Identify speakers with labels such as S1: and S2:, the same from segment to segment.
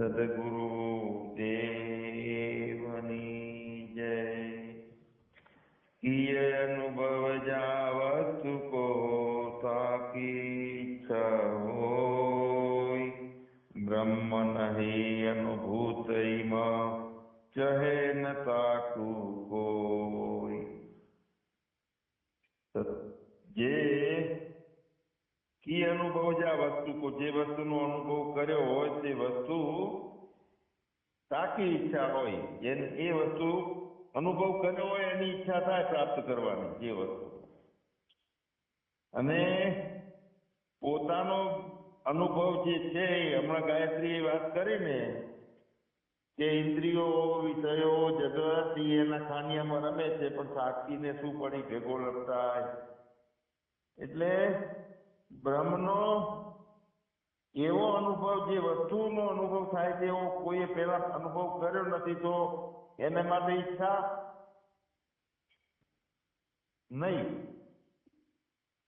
S1: સદગુરુ જેને એ વસ્તુ અનુભવ કર્યો હોય એની ઈચ્છા થાય પ્રાપ્ત કરવાની, જે વસ્તુ. અને પોતાનો અનુભવ જે છે હમણાં ગાયત્રીએ વાત કરીને કે ઇન્દ્રિયો, વિષયો, જગત એના ખાનિયામાં રમે છે, પણ સાક્ષીને શું પડી? ભેગો લપટાય. એટલે બ્રહ્મનો એવો અનુભવ જે વસ્તુનો અનુભવ થાય છે, એવો કોઈએ પહેલા અનુભવ કર્યો નથી, તો એને માટે ઈચ્છા નહીં.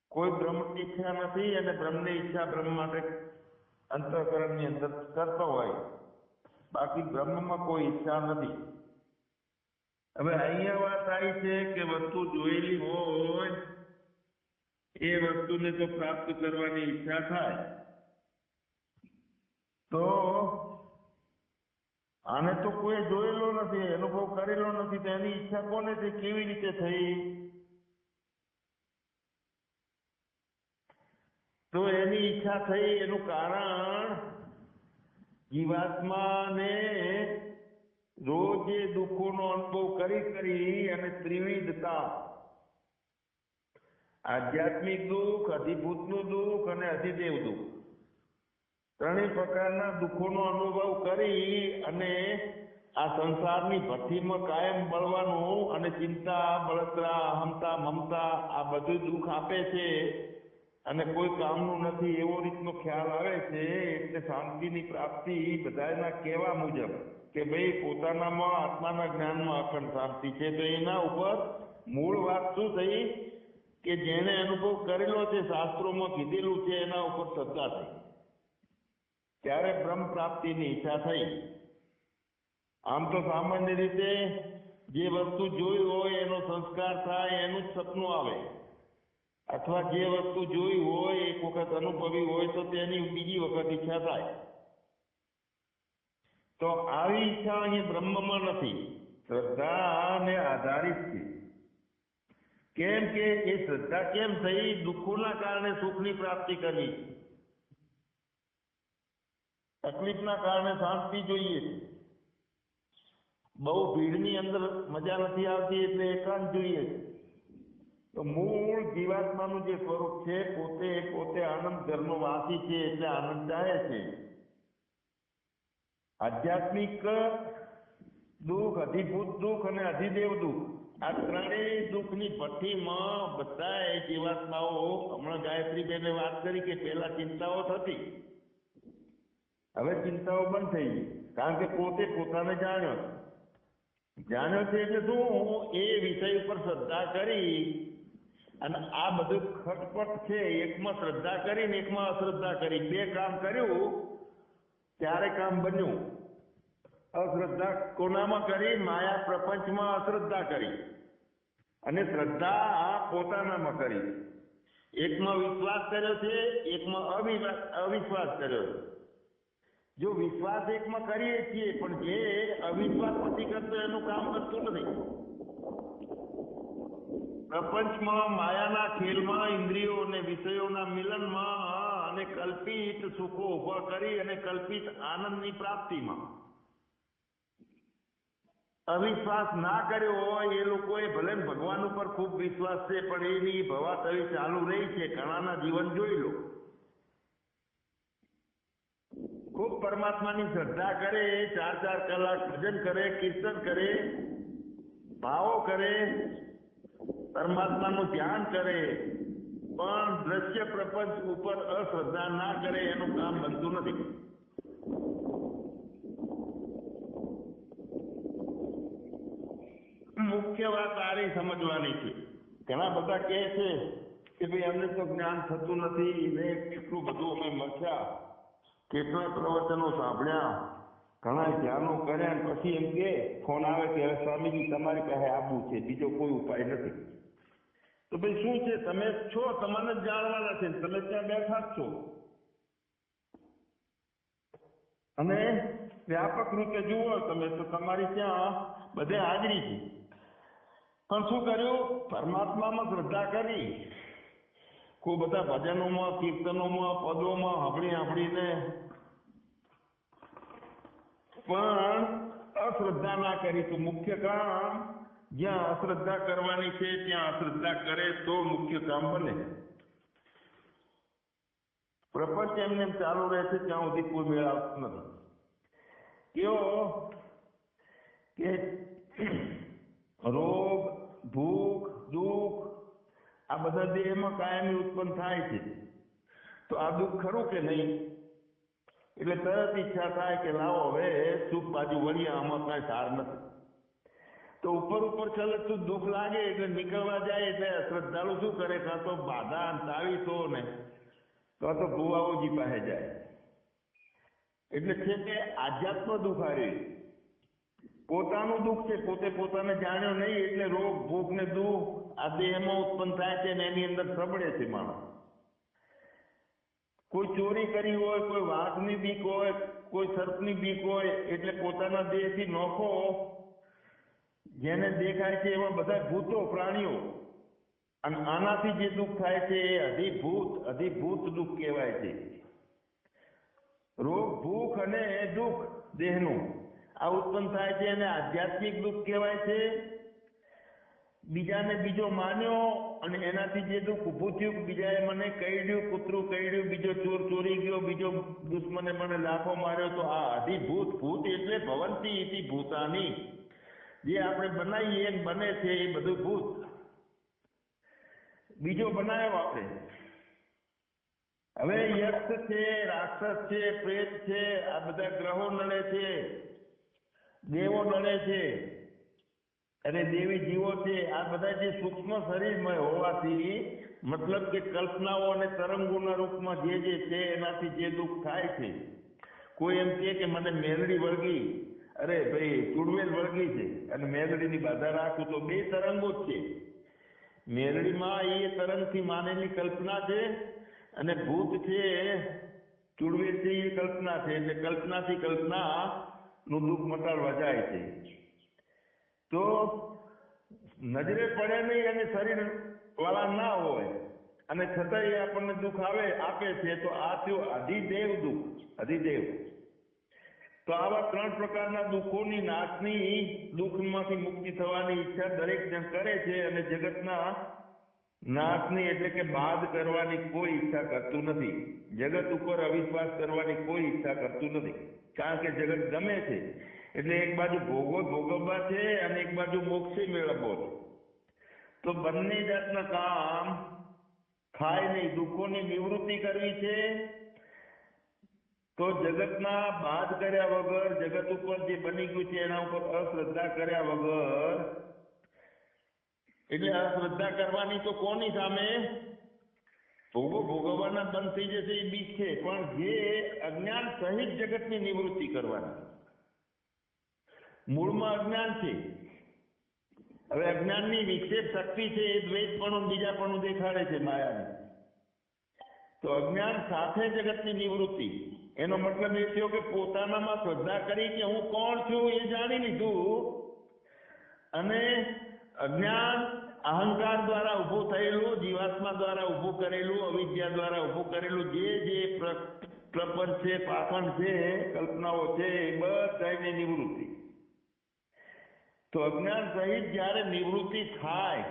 S1: કોઈ બ્રહ્મ ઈચ્છા નથી, અને બ્રહ્મની ઈચ્છા બ્રહ્મ માટે અંતઃકરણની અંદર કરતો હોય. બાકી બ્રહ્મમાં કોઈ ઈચ્છા નથી. હવે અહીંયા વાત આવી છે કે વસ્તુ જોયેલી હોય, એ વસ્તુને તો પ્રાપ્ત કરવાની ઈચ્છા થાય. તો આને તો કોઈ જોયેલો નથી અનુભવ કરેલો નથી, તો એની ઈચ્છા કોને છે? કેવી રીતે થઈ? તો એની ઈચ્છા થઈ, એનું કારણ જીવાત્માને રોજ એ દુઃખોનો અનુભવ કરી કરી અને ત્રિવિધતા, આધ્યાત્મિક દુઃખ, અધિભૂતનું દુઃખ અને અધિદેવ દુઃખ. ત્રણેય પ્રકારના દુઃખોનો અનુભવ કરી અને આ સંસારની ભઠ્ઠીમાં કાયમ બળવાનું અને ચિંતા, બળતરા અહમતા મમતા આ બધું દુઃખ આપે છે. અને કોઈ કામનું નથી એવો રીતનો ખ્યાલ આવે છે એટલે શાંતિની પ્રાપ્તિ બધાના કહેવા મુજબ કે ભાઈ પોતાનામાં આત્માના જ્ઞાનમાં અખંડ શાંતિ છે. તો એના ઉપર મૂળ વાત શું થઈ? કે જેણે અનુભવ કરેલો છે, શાસ્ત્રોમાં કીધેલું છે, એના ઉપર શ્રદ્ધા થઈ. ત્યારે બ્રહ્મ પ્રાપ્તિની ઈચ્છા થઈ. આમ તો સામાન્ય રીતે જે વસ્તુ જોઈ હોય એનો સંસ્કાર થાય, એનું જ સપનું આવે. અથવા જે વસ્તુ જોઈ હોય, એક વખત અનુભવી હોય, તો તેની બીજી વખત ઈચ્છા થાય. તો આવી ઈચ્છા અહીં બ્રહ્મમાં નથી. શ્રદ્ધાને આધારિત છે. કેમ કે એ શ્રદ્ધા કેમ થઈ? દુઃખોના કારણે સુખની પ્રાપ્તિ કરવી. તકલીફના કારણે શાંતિ જોઈએ બહુ ભીડની અંદર મજા નથી આવતી એટલે એકાંત જોઈએ તો મૂળ જીવાત્માનું જે સ્વરૂપ છે, પોતે પોતે આનંદ ઘરનો વાસી છે એટલે આનંદ ચાહે છે. આધ્યાત્મિક દુઃખ, અધિભૂત દુઃખ અને અધિદેવ દુઃખ, આ ત્રણેય દુઃખની ભઠ્ઠીમાં બધા એ જીવાત્માઓ, હમણાં ગાયત્રીબેને વાત કરી કે પહેલા ચિંતાઓ થતી. હવે ચિંતાઓ બંધ થઈ ગઈ. કારણ કે પોતે પોતાને જાણ્યો જાણ્યો છે એટલે શું? એ વિષય ઉપર શ્રદ્ધા કરી અને આ બધું ખટપટ છે, એકમાં શ્રદ્ધા કરી ને એકમાં અશ્રદ્ધા કરી. બે કામ કર્યું, ત્યારે કામ બન્યું. અશ્રદ્ધા કોનામાં કરી? માયા પ્રપંચમાં અશ્રદ્ધા કરી. અને શ્રદ્ધા પોતાનામાં કરી. એકમાં વિશ્વાસ કર્યો છે, એકમાં અવિશ્વાસ કર્યો છે. જો વિશ્વાસ એકમાં કરીએ છીએ, પણ જે અવિશ્વાસ નથી કરતો, એનું કામ કરતું નથી. પ્રપંચમાં, માયાના ખેલમાં, ઇન્દ્રિયો અને વિષયોના મિલનમાં અને કલ્પિત સુખો ઊભા કરી અને કલ્પિત આનંદની પ્રાપ્તિમાં. અવિશ્વાસ ના કર્યો હોય, એ લોકોએ ભલે ભગવાન ઉપર ખૂબ વિશ્વાસ છે, પણ એની ભવાતવી ચાલુ રહી છે. ઘણાના જીવન જોઈ લો ખૂબ પરમાત્માની શ્રદ્ધા કરે, ચાર ચાર કલાક ભજન કરે, કીર્તન કરે, ભાવો કરે, પરમાત્માનું ધ્યાન કરે, પણ દ્રશ્ય પ્રપંચ ઉપર અશ્રદ્ધા ના કરે, એનું કામ બનતું નથી. મુખ્ય વાત આરી સમજવાની છે. ઘણા બધા કહે છે કે ભાઈ અમને તો જ્ઞાન થતું નથી ને કેટલું બધું અમે મથ્યા કેટલા પ્રવચનો સાંભળ્યા ઘણા ધ્યાનો કર્યા પછી એમ કે, ફોન આવે કે હવે સ્વામીજી તમારી પાસે આવવું છે, બીજો કોઈ ઉપાય નથી. તો ભાઈ શું છે? તમે છો, તમારે જ જાણવાના છે તમે ત્યાં બેઠા જ છો. અને વ્યાપક રૂપે જુઓ તમે તો તમારી ત્યાં બધે હાજરી છે. પણ શું કર્યું? પરમાત્મામાં શ્રદ્ધા કરી. કોઈ બધા ભજનોમાં, કીર્તનોમાં, પદોમાં સાંભળી સાંભળીને પણ અશ્રદ્ધા ના કરી તો મુખ્ય કામ. જ્યાં અશ્રદ્ધા કરવાની છે, ત્યાં અશ્રદ્ધા કરે તો મુખ્ય કામ બને. પ્રપંચ એમને ચાલુ રહે છે, ત્યાં સુધી કોઈ મેળ આવતો નથી. કેવો? કે રોગ, ભૂખ, દુઃખ, આ બધા દેહમાં કાયમી ઉત્પન્ન થાય છે. તો આ દુઃખ ખરું કે નહીં? એટલે તરત ઈચ્છા થાય કે લાવો, હવે સુખ બાજુ વળીએ, આમાં કાંઈ સાર નથી. તો ઉપર ઉપર ચલતું દુઃખ લાગે એટલે નીકળવા જાય એટલે શ્રદ્ધાળુ શું કરે? કાં તો બાધા તાવીસો ને, કાં તો ભુવાઓજી પાસે જાય. એટલે છે કે આધ્યાત્મ દુઃખ આવ્યું પોતાનું દુઃખ છે, પોતે પોતાને જાણ્યો નહીં એટલે રોગ, ભૂખ ને દુઃખ આ દેહમાં ઉત્પન્ન થાય છે ને એની અંદર સબળે છે માણસ. કોઈ ચોરી કરી હોય, કોઈ વાઘની બીક હોય, કોઈ સર્પની બીક હોય, એટલે પોતાના દેહથી નોખો. જેને દેખાય છે એવા બધા ભૂતો, પ્રાણીઓ. અને આનાથી જે દુઃખ થાય છે એ અધિભૂત અધિભૂત દુઃખ કહેવાય છે. રોગ, ભૂખ અને દુઃખ, દેહનું. આ ઉત્પન્ન થાય છે અને આધ્યાત્મિક દુઃખ કહેવાય છે. બીજાને બીજો માન્યો અને એનાથી જે દુઃખ ઊભું થયું, બીજાએ મને કઈડ્યું, કૂતરું કઈડ્યું, બીજો ચોર ચોરી ગયો, બીજો દુશ્મને મને લાફો માર્યો, તો આ અધિભૂત ભૂત એટલે ભવંતી ઇતિ ભૂતાની. જે આપણે બનાવીએ એમ બને છે એ બધું ભૂત. બીજો બનાવ્યો આપણે. હવે યક્ષ છે, રાક્ષસ છે, પ્રેત છે, આ બધા ગ્રહો નડે છે, દેવો નડે છે. અને દેવી જીવો છે, આ બધા જે સૂક્ષ્મ શરીરમય હોવાથી મતલબ કે કલ્પનાઓ અને તરંગોના રૂપમાં જે જે છે, એનાથી જે દુઃખ થાય છે. કોઈ એમ કહે કે મને મેલડી વળગી. અરે ભાઈ, ચુડવેલ વળગી છે. અને મેલડીની બાધા રાખું તો બે તરંગો જ છે. મેલડીમાં એ તરંગથી માનેલી કલ્પના છે અને ભૂત છે ચુડવેલ છે એ કલ્પના છે. એટલે કલ્પનાથી કલ્પના નું દુઃખ મટાડવા જાય છે. તો નજરે પડે નહીં અને શરીર વાળા ના હોય. અને છતાંય આપણને દુઃખ આવે, આપે છે, તો આ થયું અધિદેવ દુઃખ, અધિદેવ. તો આવા ત્રણ પ્રકારના દુઃખોની નાશની દુઃખમાંથી મુક્તિ થવાની ઈચ્છા દરેક જણ કરે છે અને જગતના નાશની એટલે કે બાદ કરવાની કોઈ ઈચ્છા કરતું નથી. જગત ઉપર અવિશ્વાસ કરવાની કોઈ ઈચ્છા કરતું નથી. કારણ કે જગત ગમે છે. એટલે એક બાજુ ભોગો ભોગવવા છે અને એક બાજુ મોક્ષે મેળવવો છે. તો બંને જાતના કામ થાય નહીં, દુઃખોની નિવૃત્તિ કરવી છે. તો જગતના બાદ કર્યા વગર, જગત ઉપર જે બની ગયું છે એના ઉપર અશ્રદ્ધા કર્યા વગર, એટલે અશ્રદ્ધા કરવાની તો કોની સામે? ભોગો ભોગવવાના બંધ થઈ જશે એ બીક છે. પણ જે અજ્ઞાન સહિત જગતની નિવૃત્તિ કરવાની મૂળમાં અજ્ઞાન છે. હવે અજ્ઞાનની વિક્ષેપ શક્તિ છે એ દ્વૈતપણું, બીજાપણું દેખાડે છે માયાની. તો અજ્ઞાન સાથે જગતની નિવૃત્તિ. એનો મતલબ એ થયો કે પોતાનામાં શ્રદ્ધા કરી કે હું કોણ છું એ જાણી લીધું અને અજ્ઞાન અહંકાર દ્વારા ઊભું થયેલું, જીવાત્મા દ્વારા ઊભું કરેલું, અવિદ્યા દ્વારા ઊભું કરેલું, જે જે પ્રપંચ છે, પાખંડ છે, કલ્પનાઓ છે, એ બધાની નિવૃત્તિ. તો અજ્ઞાન સહિત જ્યારે નિવૃત્તિ થાય,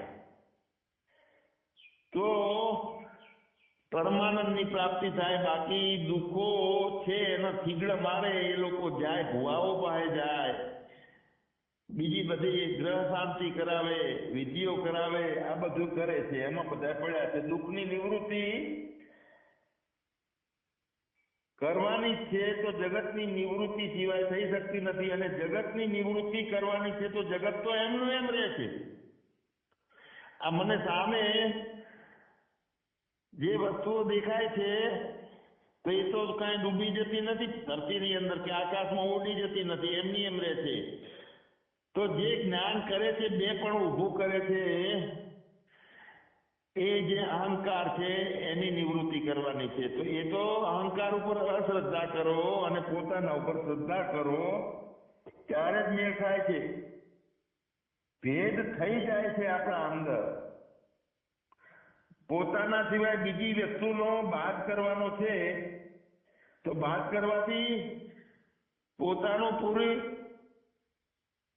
S1: તો પરમાનંદની પ્રાપ્તિ થાય. બાકી દુઃખો છે, એના થીગડા મારે, એ લોકો જાય, ભુવાઓ પાસે જાય. બીજી બધી ગ્રહ શાંતિ કરાવે, વિધિઓ કરાવે, આ બધું કરે છે. એમાં બધા પડ્યા છે. દુઃખની નિવૃત્તિ કરવાની છે તો જગતની નિવૃત્તિ સિવાય થઈ શકતી નથી અને જગતની નિવૃત્તિ કરવાની છે તો જગત તો એમનું એમ રહે છે. આ મને સામે જે વસ્તુઓ દેખાય છે, તો એ તો કાંઈ ડૂબી જતી નથી, ધરતીની અંદર કે આકાશમાં ઉડી જતી નથી, એમની એમ રહે છે. તો જે જ્ઞાન કરે છે, બે પણ ઊભું કરે છે. એ જે અહંકાર છે, એની નિવૃત્તિ કરવાની છે. તો એ તો અહંકાર ઉપર અશ્રદ્ધા કરો અને પોતાના ઉપર શ્રદ્ધા કરો, ત્યારે જ મેળ થાય છે. ભેદ થઈ જાય છે આપણા અંદર. પોતાના સિવાય બીજી વસ્તુનો બાદ કરવાનો છે, તો બાદ કરવાથી પોતાનો પૂરી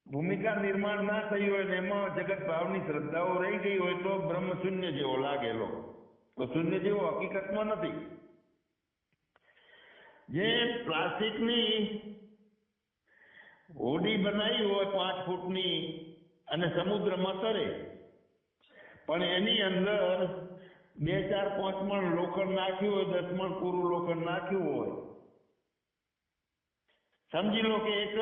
S1: ભૂમિકા નિર્માણ ના થઈ હોય ને એમાં જગત ભાવની શ્રદ્ધાઓ રહી ગઈ હોય તો બ્રહ્મ શૂન્ય જેવો લાગેલો તો શૂન્ય જેવો હકીકતમાં નથી. જે પ્લાસ્ટિકની હોડી બનાવી હોય પાંચ ફૂટની અને સમુદ્રમાં તરે, પણ એની અંદર બે ચાર પાંચ મણ લોખંડ નાખ્યું હોય, દસ મણ પૂરું લોખંડ નાખ્યું હોય. સમજી લો કે એક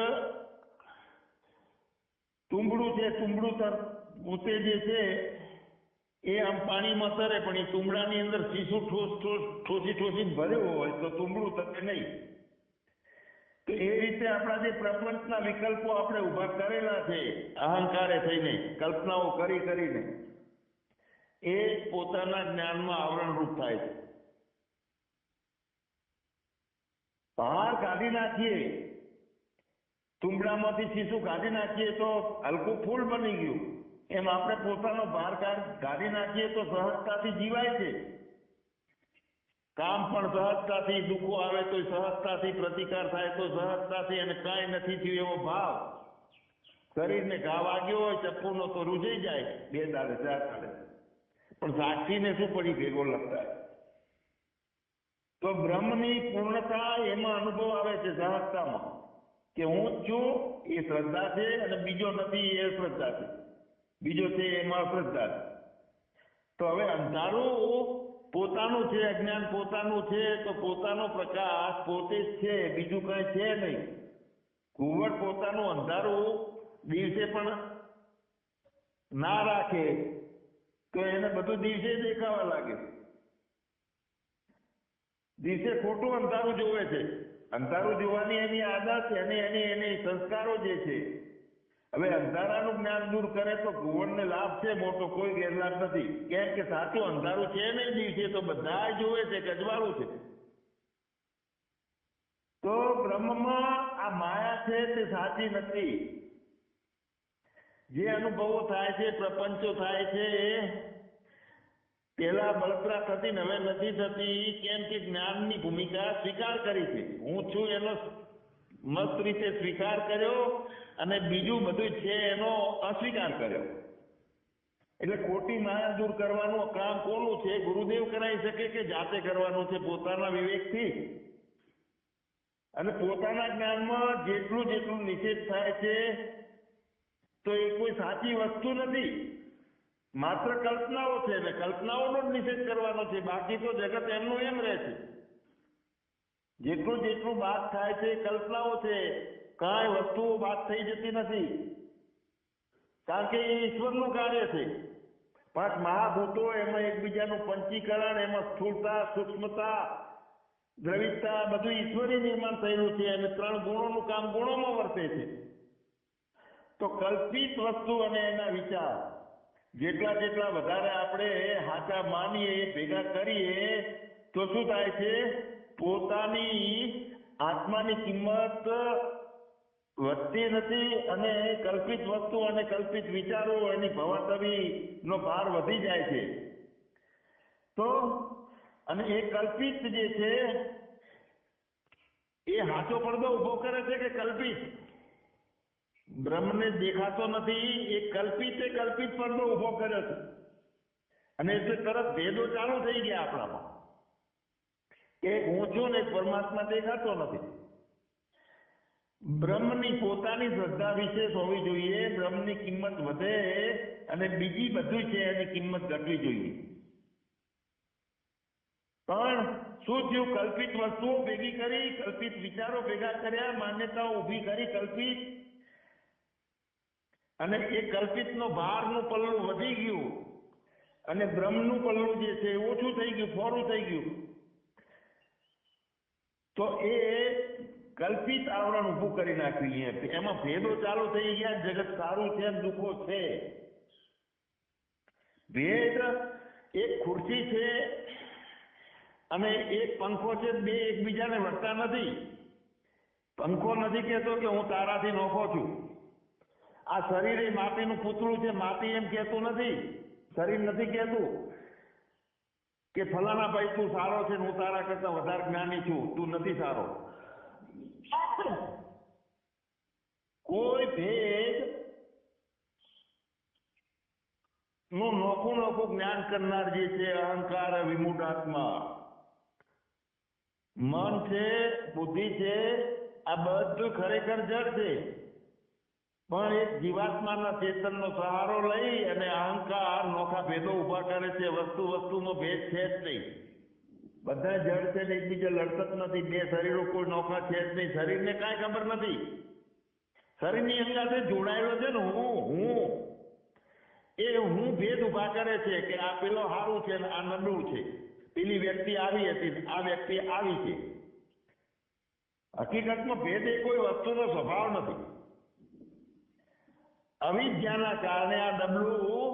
S1: તુંબડું છે, તુંબડું તર પોતે જે છે, એ આમ પાણીમાં તરે, પણ એ તુંબડાની અંદર શીશું ઠોસ ઠોસ, ઠોસી ઠોસી ભર્યું હોય તો તુંબડું તરે નહીં. તો એ રીતે આપણા જે પ્રપંચના વિકલ્પો આપણે ઊભા કરેલા છે, અહંકારે થઈને, કલ્પનાઓ કરી કરીને, એ પોતાના જ્ઞાનમાં આવરણરૂપ થાય છે. બહાર કાઢી નાખીએ તુંબડામાંથી શીશું કાઢી નાખીએ તો હલકું ફૂલ બની ગયું. એમ આપણે પોતાનો ભાર કાઢી નાખીએ તો સહજતાથી જીવાય છે. કામ પણ સહજતાથી, દુઃખો આવે તો સહજતાથી, પ્રતિકાર થાય તો સહજતાથી અને કાંઈ નથી થયું એવો ભાવ. શરીરને ઘા વાગ્યો હોય, ચપ્પુનો તો રૂજાઈ જાય, બે દાડે, ચાર દાડે. પણ સાક્ષીને શું પડી ભેગો લગતા તો બ્રહ્મની પૂર્ણતા એમાં અનુભવ આવે છે સહજતામાં. કે હું જ છું, એ શ્રદ્ધા છે અને બીજો નથી, એ શ્રદ્ધા છે. બીજો છે, એમાં શ્રદ્ધા છે. તો હવે અંધારું પોતાનું છે, અજ્ઞાન પોતાનું છે, તો પોતાનો પ્રકાશ પોતે જ છે, બીજું કઈ છે નહીં. ઘુવડ પોતાનું અંધારું દિવસે પણ ના રાખે, તો એને બધું દિવસે દેખાવા લાગે. દિવસે ખોટું અંધારું જોવે છે. અંધારું જોવાની એની આદત એને એની એની સંસ્કારો જે છે. હવે અંધારાનું જ્ઞાન દૂર કરે તો ભુવનને લાભ છે, મોટો કોઈ ગેરલાભ નથી. કેમ કે સાચું અંધારું છે નહીં દિવસે તો બધા જોવે છે કે છે. તો બ્રહ્મમાં આ માયા છે તે સાચી નથી. જે અનુભવો થાય છે, પ્રપંચો થાય છે પેલા બળતરા થતી ને હવે નથી થતી કેમ કે જ્ઞાનની ભૂમિકા સ્વીકાર કરી છે. હું છું એનો મસ્ત રીતે સ્વીકાર કર્યો અને બીજું બધું છે એનો અસ્વીકાર કર્યો. એટલે ખોટી માયા દૂર કરવાનું કામ કોનું છે? ગુરુદેવ કરાવી શકે કે જાતે કરવાનું છે? પોતાના વિવેકથી. અને પોતાના જ્ઞાનમાં જેટલું જેટલું નિષેધ થાય છે, તો એ કોઈ સાચી વસ્તુ નથી. માત્ર કલ્પનાઓ છે ને કલ્પનાઓનો જ નિષેધ કરવાનો છે. બાકી તો જગત એમનું એમ રહે છે. જેટલું જેટલું બાદ થાય છે કલ્પનાઓ છે. કાંઈ વસ્તુઓ બાદ થઈ જતી નથી. કારણ કે એ ઈશ્વરનું કાર્ય છે. પાંચ મહાભૂતો એમાં એકબીજાનું પંચીકરણ, એમાં સ્થૂળતા, સૂક્ષ્મતા દ્રવિડતા બધું ઈશ્વરી નિર્માણ થયેલું છે અને ત્રણ ગુણોનું કામ ગુણોમાં વર્તે છે. તો કલ્પિત વસ્તુ અને એના વિચાર. જેટલા જેટલા વધારે આપણે હાચા માનીએ, ભેગા કરીએ, તો શું થાય છે? પોતાની આત્માની કિંમત વધતી નથી અને કલ્પિત વસ્તુ અને કલ્પિત વિચારો એની ભવાતવી નો ભાર વધી જાય છે. તો અને એ કલ્પિત જે છે, એ હાચો પડદો ઊભો કરે છે કે કલ્પિત? બ્રહ્મને દેખાતો નથી, એ કલ્પિતે કલ્પિત પડદો ઊભો કર્યો છે. અને એટલે તરત ભેદો ચાલુ થઈ ગયા આપણામાં. કે હું ને પરમાત્મા દેખાતો નથી. બ્રહ્મની પોતાની શ્રદ્ધા વિશેષ હોવી જોઈએ, બ્રહ્મની કિંમત વધે અને બીજી બધું છે એની કિંમત ઘટવી જોઈએ. પણ શું થયું? કલ્પિત વસ્તુઓ ભેગી કરી, કલ્પિત વિચારો ભેગા કર્યા, માન્યતાઓ ઊભી કરી, કલ્પિત અને એ કલ્પિતનો ભારનું પલ્લું વધી ગયું. અને બ્રહ્મનું પલ્લું જે છે એ ઓછું થઈ ગયું, ફોરું થઈ ગયું. તો એ કલ્પિત આવરણ ઊભું કરી નાખ્યું છે એમાં ભેદો ચાલુ થઈ ગયા, જગત સારું છે દુઃખો છે. ભેદ એક ખુરશી છે અને એક પંખો છે, બે એકબીજાને વળતા નથી. પંખો નથી કહેતો કે હું તારાથી નોખો છું. આ શરીર એ માટીનું પૂતળું છે માટી એમ કહેતું નથી. શરીર નથી કહેતું કે ફલાણા ભાઈ તું સારો છે હું તારા કરતા વધારે જ્ઞાની છું. તું નથી સારો. કોઈ ભેદનું નોખું નોખું જ્ઞાન કરનાર જે છે, અહંકાર વિમૂઢ આત્મા. મન છે, બુદ્ધિ છે, આ બધું ખરેખર જડ છે. પણ એક જીવાત્માના ચેતનનો સહારો લઈ અને અહંકાર, નોખા ભેદો ઊભા કરે છે, વસ્તુ વસ્તુનો ભેદ છે જ નહીં. બધા જળ છે ને એકબીજા લડત જ નથી, બે શરીરો કોઈ નોખા છે જ નહીં. શરીરને કાંઈ ખબર નથી. શરીરની અંદર જોડાયેલો છે ને હું હું, એ હું ભેદ ઊભા કરે છે કે આ પેલો સારું છે ને આ નબળું છે. પેલી વ્યક્તિ આવી હતી આ વ્યક્તિ આવી છે. હકીકતમાં ભેદ એ કોઈ વસ્તુનો સ્વભાવ નથી. અવિદ્યાના કારણે આ ડબલું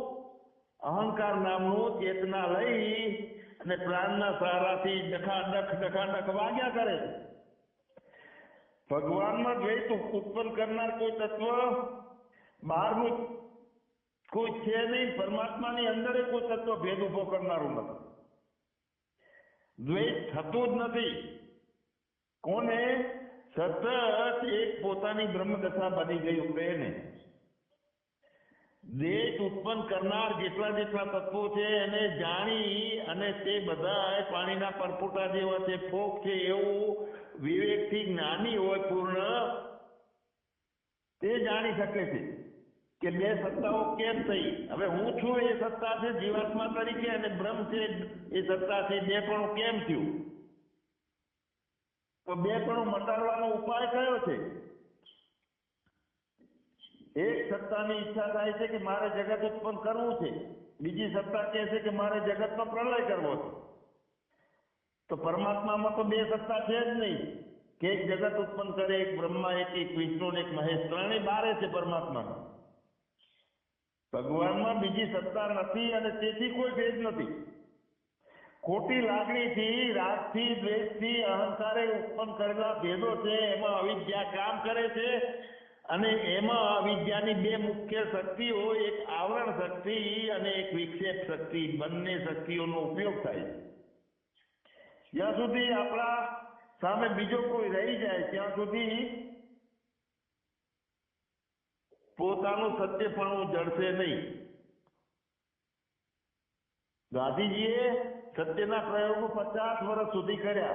S1: અહંકાર નામનું ચેતના લઈ અને પ્રાણના સહારાથી ડખાડખ ડખાડખ વાગ્યા કરે ભગવાનમાં દ્વૈત ઉત્પન્ન કરનાર કોઈ તત્વ બહારનું કોઈ છે નહીં, પરમાત્માની અંદર કોઈ તત્વ ભેદ ઊભો કરનારું નથી. દ્વૈત થતું જ નથી. કોને? સતત એક પોતાની બ્રહ્મદશા બની ગયું એને દેશ ઉત્પન્ન કરનાર જેટલા જેટલા તત્વો છે એને જાણી અને તે બધા પાણીના પરપોટા જેવા છે, ફોક છે, એવું વિવેકથી જ્ઞાની હોય પૂર્ણ, તે જાણી શકે છે કે બે સત્તાઓ કેમ થઈ? હવે હું છું એ સત્તા છે જીવાત્મા તરીકે અને બ્રહ્મ છે એ સત્તા છે, બે પણ કેમ થયું? તો બે પણ મટાડવાનો ઉપાય કયો છે? એક સત્તાની ઈચ્છા થાય છે કે મારે જગત ઉત્પન્ન કરવું છે. બીજી સત્તા કહે છે કે મારે જગતનો પ્રલય કરવો છે. તો પરમાત્મામાં તો બે સત્તા છે જ નહીં. કે એક જગત ઉત્પન્ન કરે, એક બ્રહ્મા, એક એક વિષ્ણુ એક મહેશ. ત્રણેય બારે છે પરમાત્મામાં ભગવાનમાં બીજી સત્તા નથી અને તેથી કોઈ ભેદ નથી. ખોટી લાગણીથી, રાગથી, દ્વેષથી, અહંકારે ઉત્પન્ન કરેલા ભેદો છે. એમાં અવિદ્યા કામ કરે છે. અને એમાં અવિદ્યાની બે મુખ્ય શક્તિઓ એક આવરણ શક્તિ અને એક વિક્ષેપ શક્તિ. બંને શક્તિઓનો ઉપયોગ થાય જ્યાં સુધી આપણા સામે બીજો કોઈ રહી જાય, ત્યાં સુધી પોતાનું સત્યપણું જડશે નહીં. ગાંધીજીએ સત્યના પ્રયોગો પચાસ વર્ષ સુધી કર્યા.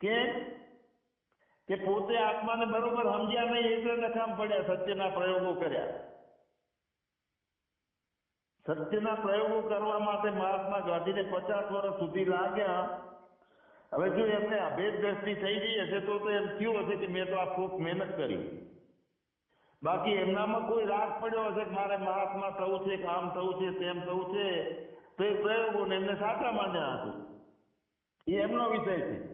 S1: કેમ? કે પોતે આત્માને બરોબર સમજ્યા નહીં એટલે નકામ પડ્યા, સત્યના પ્રયોગો કર્યા. સત્યના પ્રયોગો કરવા માટે મહાત્મા ગાંધીને પચાસ વર્ષ સુધી લાગ્યા. હવે જો એમને અભેદ દ્રષ્ટિ થઈ ગઈ હશે તો એમ થયું હશે કે મેં તો આ ખૂબ મહેનત કરી. બાકી એમનામાં કોઈ રાગ પડ્યો હશે કે મારે મહાત્મા થવું છે, કામ થવું છે, તેમ થવું છે, તો એ પ્રયોગોને એમને સાચા માન્યા હશે. એ એમનો વિષય છે.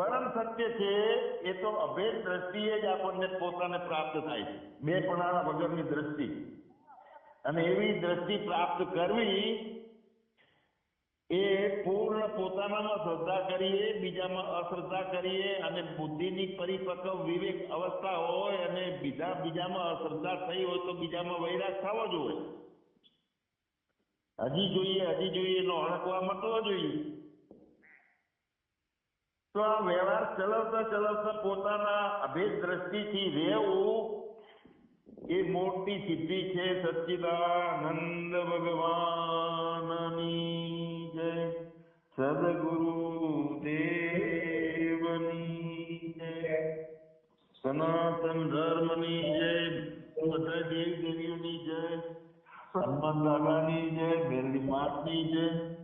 S1: પરમ સત્ય છે, એ તો અભેદ દ્રષ્ટિએ જ આપણને પોતાને પ્રાપ્ત થાય છે. બે પણાના વગરની દ્રષ્ટિ. અને એવી દ્રષ્ટિ પ્રાપ્ત કરવી, એ પૂર્ણ પોતાનામાં શ્રદ્ધા કરીએ, બીજામાં અશ્રદ્ધા કરીએ, અને બુદ્ધિની પરિપક્વ વિવેક અવસ્થા હોય અને બીજા બીજામાં અશ્રદ્ધા થઈ હોય તો બીજામાં વૈરાગ થવો જોઈએ. હજી જોઈએ હજી જોઈએ, એનો અણકવા મટવો જોઈએ. તો આ વ્યવહાર ચલાવતા ચલાવતા પોતાના અભેદ દ્રષ્ટિથી રહેવું એ મોટી સિદ્ધિ છે. સચ્ચિદાનંદ ભગવાનની જય. સદગુરુ દેવની જય. સનાતન ધર્મની જય. બધા દેવ દેવીઓની જય. હનુમાન દાદાની જય. બેલી માતની જય.